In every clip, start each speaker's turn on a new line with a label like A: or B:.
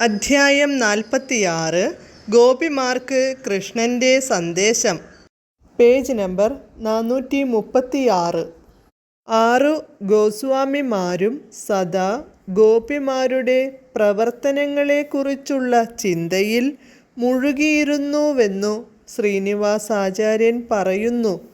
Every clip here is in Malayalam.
A: അധ്യായം നാൽപ്പത്തിയാറ്. ഗോപിമാർക്ക് കൃഷ്ണന്റെ സന്ദേശം. പേജ് നമ്പർ നാനൂറ്റി മുപ്പത്തിയാറ് ആറു ഗോസ്വാമിമാരും സദാ ഗോപിമാരുടെ പ്രവർത്തനങ്ങളെക്കുറിച്ചുള്ള ചിന്തയിൽ മുഴുകിയിരുന്നുവെന്നു ശ്രീനിവാസാചാര്യൻ പറയുന്നു.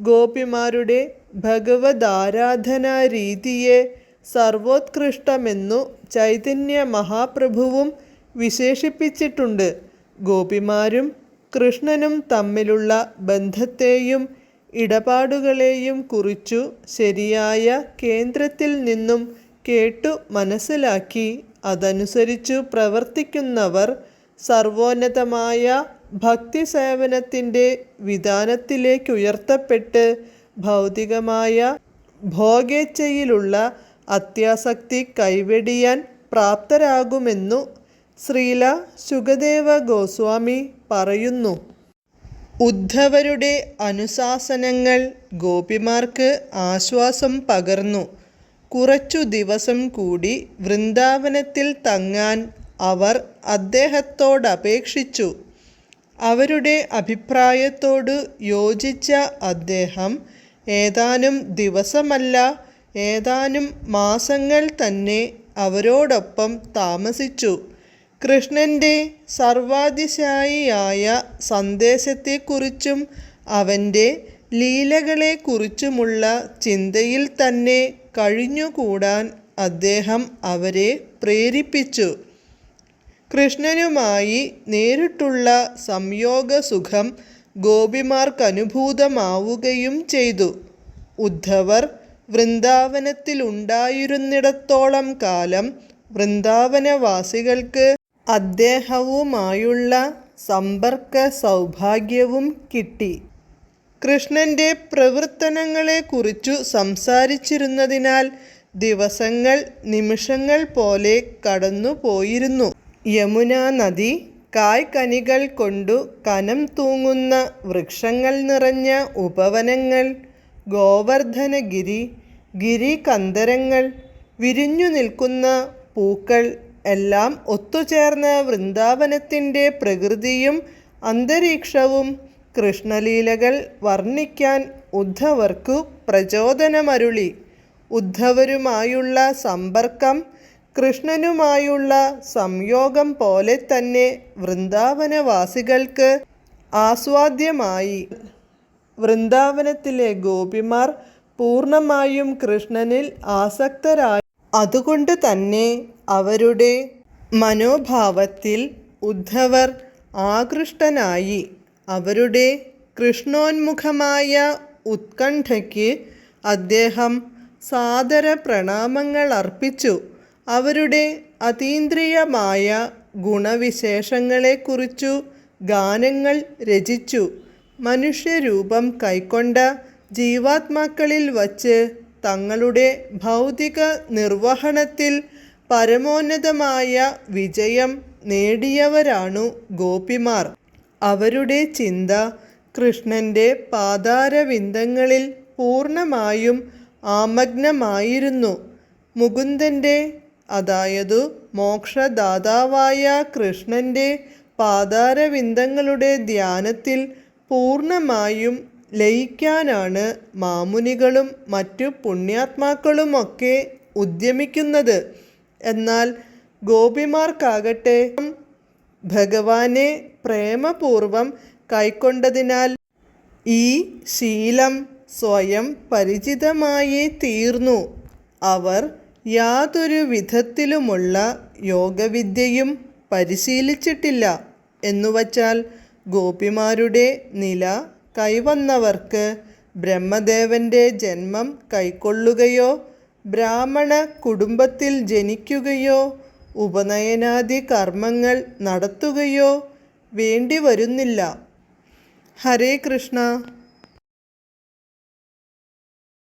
A: ഗോപിമാരുടെ ഭഗവതാരാധനാ രീതിയെ സർവോത്കൃഷ്ടമെന്നു ചൈതന്യ മഹാപ്രഭുവും വിശേഷിപ്പിച്ചിട്ടുണ്ട്. ഗോപിമാരും കൃഷ്ണനും തമ്മിലുള്ള ബന്ധത്തെയും ഇടപാടുകളെയും കുറിച്ചു ശരിയായ കേന്ദ്രത്തിൽ നിന്നും കേട്ടു മനസ്സിലാക്കി. അതനുസരിച്ചു പ്രവർത്തിക്കുന്നവർ സർവോന്നതമായ ഭക്തി സേവനത്തിന്റെ വിധാനത്തിലേക്കുയർത്തപ്പെട്ട് ഭൗതികമായ ഭോഗേച്ഛയിലുള്ള അത്യാസക്തി കൈവെടിയാൻ പ്രാപ്തരാകുമെന്നു ശ്രീല സുഖദേവ ഗോസ്വാമി പറയുന്നു. ഉദ്ധവരുടെ അനുശാസനങ്ങൾ ഗോപിമാർക്ക് ആശ്വാസം പകർന്നു. കുറച്ചു ദിവസം കൂടി വൃന്ദാവനത്തിൽ തങ്ങാൻ അവർ അദ്ദേഹത്തോടപേക്ഷിച്ചു അവരുടെ അഭിപ്രായത്തോട് യോജിച്ച അദ്ദേഹം ഏതാനും ദിവസമല്ല ഏതാനും മാസങ്ങൾ തന്നെ അവരോടൊപ്പം താമസിച്ചു. കൃഷ്ണന്റെ സർവാതിശായിയായ സന്ദേശത്തെക്കുറിച്ചും അവന്റെ ലീലകളെക്കുറിച്ചുമുള്ള ചിന്തയിൽ തന്നെ കഴിഞ്ഞുകൂടാൻ അദ്ദേഹം അവരെ പ്രേരിപ്പിച്ചു. കൃഷ്ണനുമായി നേരിട്ടുള്ള സംയോഗസുഖം ഗോപിമാർക്കനുഭൂതമാവുകയും ചെയ്തു. ഉദ്ധവർ വൃന്ദാവനത്തിലുണ്ടായിരുന്നിടത്തോളം കാലം വൃന്ദാവനവാസികൾക്ക് അദ്ദേഹവുമായുള്ള സമ്പർക്ക സൗഭാഗ്യവും കിട്ടി. കൃഷ്ണന്റെ പ്രവർത്തനങ്ങളെക്കുറിച്ചു സംസാരിച്ചിരുന്നതിനാൽ ദിവസങ്ങൾ നിമിഷങ്ങൾ പോലെ കടന്നുപോയിരുന്നു യമുനാ നദി കായ്കനികൾ കൊണ്ടു കനം തൂങ്ങുന്ന വൃക്ഷങ്ങൾ നിറഞ്ഞ ഉപവനങ്ങൾ ഗോവർദ്ധനഗിരി ഗിരികന്ധരങ്ങൾ വിരിഞ്ഞു നിൽക്കുന്ന പൂക്കൾ എല്ലാം ഒത്തുചേർന്ന വൃന്ദാവനത്തിന്റെ പ്രകൃതിയും അന്തരീക്ഷവും കൃഷ്ണലീലകൾ വർണിക്കാൻ ഉദ്ധവർക്കു പ്രചോദനമരുളി. ഉദ്ധവരുമായുള്ള സമ്പർക്കം കൃഷ്ണനുമായുള്ള സംയോഗം പോലെ തന്നെ വൃന്ദാവനവാസികൾക്ക് ആസ്വാദ്യമായി. വൃന്ദാവനത്തിലെ ഗോപിമാർ പൂർണമായും കൃഷ്ണനിൽ ആസക്തരായി. അതുകൊണ്ട് തന്നെ അവരുടെ മനോഭാവത്തിൽ ഉദ്ധവർ ആകൃഷ്ടനായി. അവരുടെ കൃഷ്ണോന്മുഖമായ ഉത്കണ്ഠയ്ക്ക് അദ്ദേഹം സാദര പ്രണാമങ്ങൾ അർപ്പിച്ചു. അവരുടെ അതീന്ദ്രിയമായ ഗുണവിശേഷങ്ങളെക്കുറിച്ചു ഗാനങ്ങൾ രചിച്ചു. മനുഷ്യരൂപം കൈക്കൊണ്ട ജീവാത്മാക്കളിൽ വച്ച് തങ്ങളുടെ ഭൗതിക നിർവഹണത്തിൽ പരമോന്നതമായ വിജയം നേടിയവരാണു ഗോപിമാർ. അവരുടെ ചിന്ത കൃഷ്ണന്റെ പാതാരവിന്ദങ്ങളിൽ പൂർണമായും ആമഗ്നമായിരുന്നു. മുകുന്ദന്റെ അതായതു മോക്ഷദാതാവായ കൃഷ്ണന്റെ പാതാരവിന്ദങ്ങളുടെ ധ്യാനത്തിൽ പൂർണമായും ലയിക്കാനാണ് മാമുനികളും മറ്റു പുണ്യാത്മാക്കളുമൊക്കെ ഉദ്യമിക്കുന്നത്. എന്നാൽ ഗോപിമാർക്കാകട്ടെ ഭഗവാനെ പ്രേമപൂർവം കൈക്കൊണ്ടതിനാൽ ഈ ശീലം സ്വയം പരിചിതമായി തീർന്നു. അവർ യാതൊരു വിധത്തിലുമുള്ള യോഗവിദ്യയും പരിശീലിച്ചിട്ടില്ല. എന്നുവച്ചാൽ ഗോപിമാരുടെ നില കൈവന്നവർക്ക് ബ്രഹ്മദേവന്റെ ജന്മം കൈക്കൊള്ളുകയോ ബ്രാഹ്മണ കുടുംബത്തിൽ ജനിക്കുകയോ ഉപനയനാദി കർമ്മങ്ങൾ നടത്തുകയോ വേണ്ടി വരുന്നില്ല ഹരേ കൃഷ്ണ.